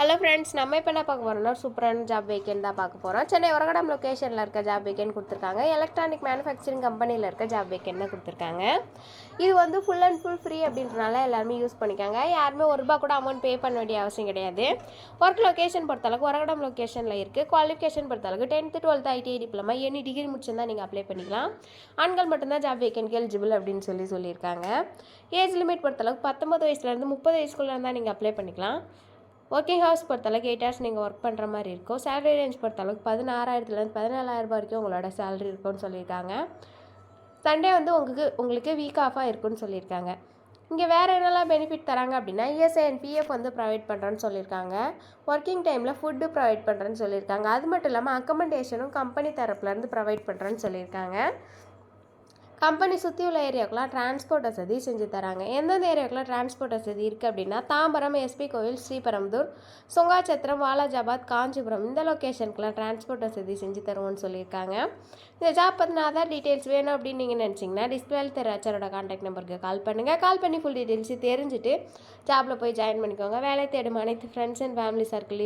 Hello friends நம்ம இப்போ என்ன பார்க்க போகிறோம்னா சூப்பரான ஜாப் வேக்கன் தான் பார்க்க போகிறோம் சென்னை உரகடம் லொக்கேஷனில் இருக்க ஜாப் வேக்கன் கொடுத்துருக்காங்க. எலக்ட்ரானிக் மேனுஃபேக்சரிங் கம்பெனியில் இருக்க ஜாப் வேக்கன் தான் கொடுத்துருக்காங்க? இது வந்து ஃபுல் அண்ட் ஃபுல் ஃப்ரீ அப்படின்றனால எல்லாருமே யூஸ் பண்ணிக்காங்க. யாருமே ஒரு ரூபா கூட அமௌண்ட் பே பண்ண வேண்டிய அவசியம் கிடையாது. ஒர்க் லொக்கேஷன் பொறுத்தளவுக்கு உரகடம் லொக்கேஷனில் இருக்குது குவாலிஃபிகேஷன் பொறுத்தளவுக்கு tenth twelfth ITI diploma any degree முடிச்சிருந்தா நீங்கள் அப்ளை பண்ணிக்கலாம். ஆண்கள் மட்டும்தான் ஜாப் வேக்கன்க்கு எலிஜிபிள் அப்படின்னு சொல்லி சொல்லியிருக்காங்க. ஏஜ் லிமிட் பொறுத்தளவுக்கு பத்தொம்பது வயசுலேருந்து முப்பது வயசுக்குள்ளே இருந்தால் நீங்கள் அப்ளை பண்ணிக்கலாம். ஒர்க்கிங் ஹவர்ஸ் பொறுத்தளவுக்கு எயிட் ஹவர்ஸ் நீங்கள் ஒர்க் பண்ணுற மாதிரி இருக்கும். சேலரி ரேஞ்ச் பொறுத்தளவுக்கு பதினாறாயிரத்துலேருந்து பதினேழாயிரம் ரூபாய் வரைக்கும் உங்களோட சேலரி இருக்கும்னு சொல்லியிருக்காங்க. சண்டே வந்து உங்களுக்கு உங்களுக்கு வீக் ஆஃபாக இருக்குன்னு சொல்லியிருக்காங்க. இங்கே வேறு என்னெல்லாம் பெனிஃபிட் தராங்க அப்படின்னா இஎஸ்ஐ அண்ட் பிஎஃப் வந்து ப்ரொவைட் பண்ணுறேன்னு சொல்லியிருக்காங்க. ஒர்க்கிங் டைமில் ஃபுட்டு ப்ரொவைட் பண்ணுறேன்னு சொல்லியிருக்காங்க. அது மட்டும் இல்லாமல் அக்கமெண்டேஷனும் கம்பெனி தரப்புலேருந்து ப்ரொவைட் பண்ணுறேன்னு சொல்லியிருக்காங்க. கம்பெனி சுற்றி உள்ள ஏரியாவுக்குலாம் டிரான்ஸ்போர்ட் வசதி செஞ்சு தராங்க. எந்தெந்த ஏரியாவுக்குலாம் டிரான்ஸ்போர்ட் வசதி இருக்குது அப்படின்னா தாம்பரம் எஸ்பி கோவில் ஸ்ரீபெரும்புதூர் சுங்காச்சத்திரம் வாலாஜாபாத் காஞ்சிபுரம் இந்த லொக்கேஷனுக்குலாம் டிரான்ஸ்போர்ட் வசதி செஞ்சு தருவோம்னு சொல்லியிருக்காங்க. இந்த ஜாப் பற்றின ஆதார் டீட்டெயில்ஸ் வேணும் அப்படின்னு நீங்கள் நினச்சிங்கன்னா டிஸ்பிளேல தெரு காண்டாக்ட் கான்டாக்ட் நம்பருக்கு கால் பண்ணுங்கள் கால் பண்ணி ஃபுல் டீட்டெயில்ஸ் தெரிஞ்சுட்டு ஜாப்பில் போய் ஜாயின் பண்ணிக்கோங்க. வேலை தேடும் அனைத்து ஃப்ரெண்ட்ஸ் அண்ட் ஃபேமிலி சர்க்கிள்